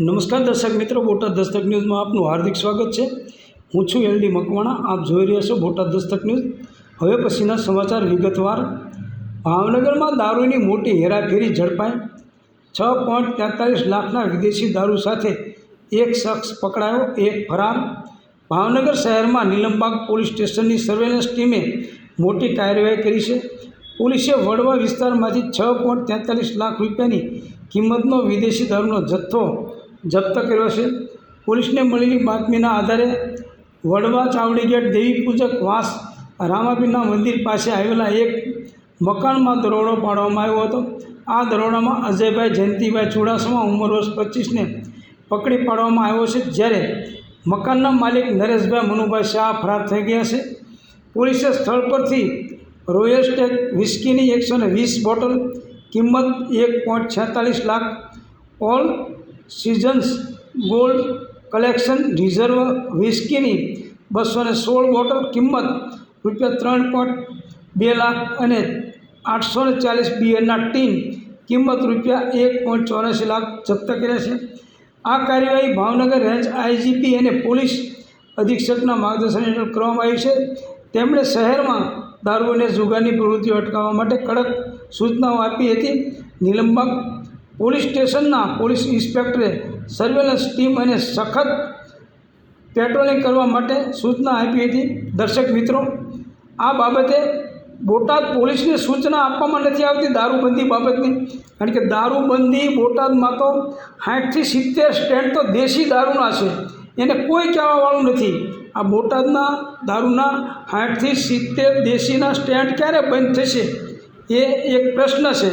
નમસ્કાર દર્શક મિત્રો, બોટાદ દસ્તક ન્યૂઝમાં આપનું હાર્દિક સ્વાગત છે. હું છું એલડી મકવાણા, આપ જોઈ રહ્યા છો બોટાદ દસ્તક ન્યૂઝ. હવે પછીના સમાચાર વિગતવાર. ભાવનગરમાં દારૂની મોટી હેરાફેરી ઝડપાઈ. છ પોઈન્ટ તેતાલીસ લાખના વિદેશી દારૂ સાથે એક શખ્સ પકડાયો, એક ફરાર. ભાવનગર શહેરમાં નીલમબાગ પોલીસ સ્ટેશનની સર્વેલન્સ ટીમે મોટી કાર્યવાહી કરી છે. પોલીસે વડવા વિસ્તારમાંથી છ પોઈન્ટ તેતાલીસ લાખ રૂપિયાની કિંમતનો વિદેશી દારૂનો જથ્થો જપ્ત કર્યો છે. પોલીસને મળેલી બાતમીના આધારે વડવા ચાવડી ગેટ દેવી પૂજક વાસ રામાપીરના મંદિર પાસે આવેલા એક મકાનમાં દરોડો પાડવામાં આવ્યો હતો. આ દરોડામાં અજયભાઈ, જયંતિભાઈ ચુડાસમા ઉંમર વર્ષ પચીસને પકડી પાડવામાં આવ્યો છે. જ્યારે મકાનના માલિક નરેશભાઈ, મનુભાઈ શાહ ફરાર થઈ ગયા છે. પોલીસે સ્થળ પરથી રોયલ સ્ટેક વિસ્કીની એકસો વીસ બોટલ, કિંમત એક પોઈન્ટ છેતાલીસ lakh, all seasons gold collection reserve વિસ્કીની બસો ને સોળ બોટલ કિંમત રૂપિયા ત્રણ પોઈન્ટ બે લાખ અને આઠસો ને ચાલીસ બિયરના ટીન કિંમત રૂપિયા એક પોઈન્ટ ચોરાસી લાખ જપ્ત કર્યા છે. આ કાર્યવાહી ભાવનગર રેન્જ આઈજીપી અને પોલીસ અધિક્ષકના માર્ગદર્શન હેઠળ કરવામાં આવી છે. તેમણે શહેરમાં દારૂ અને જુગારની પ્રવૃત્તિઓ અટકાવવા માટે કડક સૂચનાઓ આપી હતી. નિલંબાગ પોલીસ સ્ટેશનના પોલીસ ઇન્સ્પેક્ટરે સર્વેલન્સ ટીમ અને સખત પેટ્રોલિંગ કરવા માટે સૂચના આપી હતી. દર્શક મિત્રો, આ બાબતે બોટાદ પોલીસને સૂચના આપવામાં નથી આવતી દારૂબંધી બાબતની. કારણ કે દારૂબંધી બોટાદમાં તો સાઠથી સિત્તેર સ્ટેન્ડ તો દેશી દારૂના છે. એને કોઈ કહેવાવાળું નથી. આ બોટાદના દારૂના સાઠથી સિત્તેર દેશીના સ્ટેન્ડ ક્યારે બંધ થશે એ એક પ્રશ્ન છે.